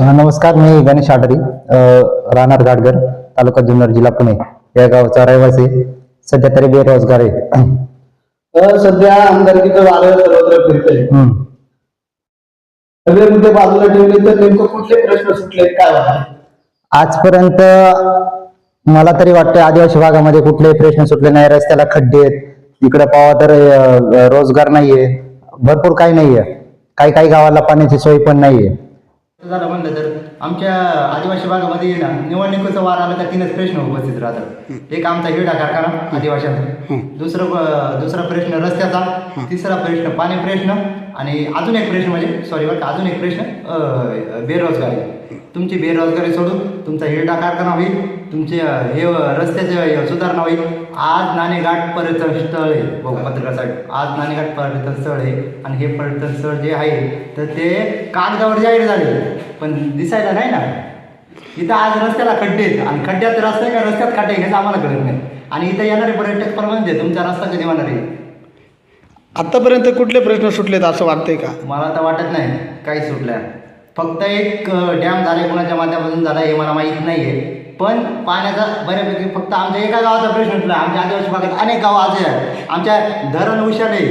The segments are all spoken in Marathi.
नमस्कार मी गणेश आडरी राहणार गाडगर तालुका जुन्नर जिल्हा पुणे या गावचा रहिवासी. सध्या तरी बेरोजगार आहे. सध्या आमदारकीचं वारं सर्वत्र फिरतंय. हम्म. सगळे मुद्दे बाजूला ठेवले तर नेमकं कुठले प्रश्न सुटले काय आजपर्यंत मला तरी वाटतं आदिवासी भागामध्ये कुठलेही प्रश्न सुटले नाही. रस्त्याला खड्डे आहेत. इकडे पावा तर रोजगार नाहीये. भरपूर काही नाहीये. काही काही गावाला पाण्याची सोय पण नाहीये. झालं म्हणलं तर आमच्या आदिवासी भागामध्ये ना निवडणुकीचा वार आला का तीनच प्रश्न उपस्थित राहतात. एक आमचा हिरडा कारखाना आदिवाशांचा दुसरं दुसरा प्रश्न रस्त्याचा तिसरा प्रश्न पाणी प्रश्न आणि अजून एक प्रश्न म्हणजे सॉरी वाटतं अजून एक प्रश्न बेरोजगारी. तुमची बेरोजगारी सोडून तुमचा हिरडा कारखाना होईल तुमचे हे रस्त्याचे सुधारणा होईल. आज नाणेघाट पर्यटन स्थळ आहे भाऊ पत्रकारासाठी आज नाणेघाट पर्यटन स्थळ आहे. आणि हे पर्यटन स्थळ जे आहे तर ते कागदावर जाहीर झाले. पण दिसायला नाही ना. इथं आज रस्त्याला खड्डे आहेत. आणि खड्ड्यात रस्ते का रस्त्यात खड्डे घ्यायचं आम्हाला कळत नाही. आणि इथं येणारे पर्यटक परवानगी तुमचा रस्ता कधी होणार आहे? आतापर्यंत कुठले प्रश्न सुटलेत असं वाटतंय का? मला तर वाटत नाही. काही सुटल्या. फक्त एक डॅम झाले कोणाच्या माध्यमातून झाला हे मला माहीत नाही आहे पण पाण्याचा बऱ्यापैकी फक्त आमच्या एका गावाचा प्रश्न सुटला. आमच्या आदिवासी भागात अनेक गावं आज आहे आमच्या धरण उशाले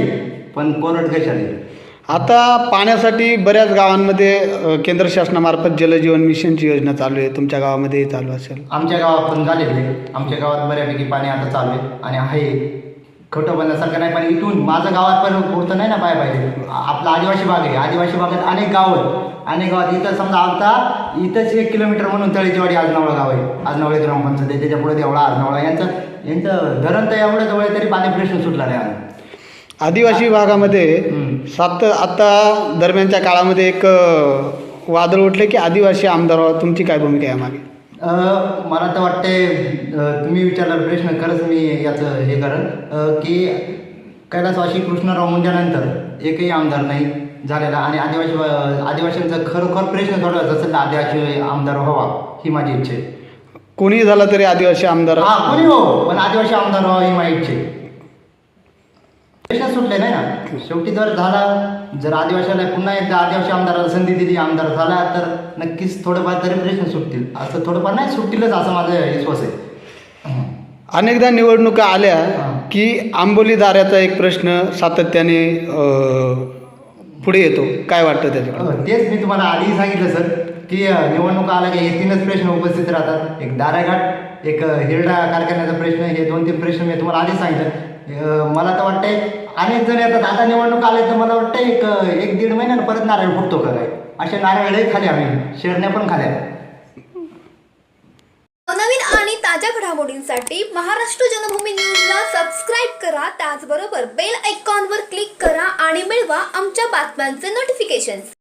पण कोरड कशाले आता पाण्यासाठी बऱ्याच गावांमध्ये अ, केंद्र शासनामार्फत जलजीवन मिशनची योजना चालू आहे. तुमच्या गावामध्ये चालू असेल. आमच्या गावात पण झालेले. आमच्या गावात बऱ्यापैकी पाणी आता चालू आहे आणि आहे. खोटं बनण्यासारखं नाही पण इथून माझं गावात पण पुरतं नाही ना पाय पाहिजे आपला आदिवासी भाग आहे. आदिवासी भागात अनेक गाव आहेत. अनेक गावात इथं समजा आता इथंच एक किलोमीटर म्हणून तळेचीवाडी आजनावळा गाव आहे. आजनावळे ग्रामपंचायत आहे. त्याच्या पुढे देवळा आजनावळा यांचं यांचं धरण तर एवढं जवळ तरी पाणी प्रश्न सुटला नाही अजून. आदिवासी भागामध्ये. सात आता दरम्यानच्या काळामध्ये एक वादळ उठले की आदिवासी आमदार व्हावा. तुमची काय भूमिका आहे मागे मला तर वाटते तुम्ही विचारला प्रश्न खरंच मी याचं हे करेन. की कैलासवासी कृष्णराव मुंजानंतर एकही आमदार नाही झालेला आणि आदिवासी आदिवासींचा खरोखर प्रश्न सोडवायचा असेल आदिवासी आमदार व्हावा ही माझी इच्छा आहे. कोणी झाला तरी आदिवासी आमदार. हा कोणी हो पण आदिवासी आमदार व्हावा ही माझी इच्छा आहे. प्रश्न सुटले नाही ना? शेवटी जर झाला जर आदिवासीला पुन्हा एकदा आदिवासी आमदाराला संधी दिली आमदार झाला तर नक्कीच थोडंफार तरी प्रश्न सुटतील. असं थोडंफार नाही सुटतीलच असं माझा विश्वास आहे. अनेकदा निवडणुका आल्या. की आंबोली दाऱ्याचा एक प्रश्न सातत्याने पुढे येतो. काय वाटतं त्याच्याकडे? हो, तेच मी तुम्हाला आधीही सांगितलं सर की निवडणुका आल्या की हे तीनच प्रश्न उपस्थित राहतात. एक दाराघाट एक हिरडा कारखान्याचा प्रश्न हे दोन तीन प्रश्न मी तुम्हाला आधीच सांगितलं. मला तर वाटतंय अनेक जण येतात आता निवडणूक आले तर मला वाटतं एक एक दीड महिन्यानं परत नारळ फुटतो का काय असे नारळही खाले आम्ही शेरण्या पण खाल्या नवीन आणि ताज्या घडामोडींसाठी महाराष्ट्र जनभूमी न्यूजला सबस्क्राईब करा त्याचबरोबर बेल आयकॉनवर क्लिक करा आणि मिळवा आमच्या बातम्यांचे नोटिफिकेशन्स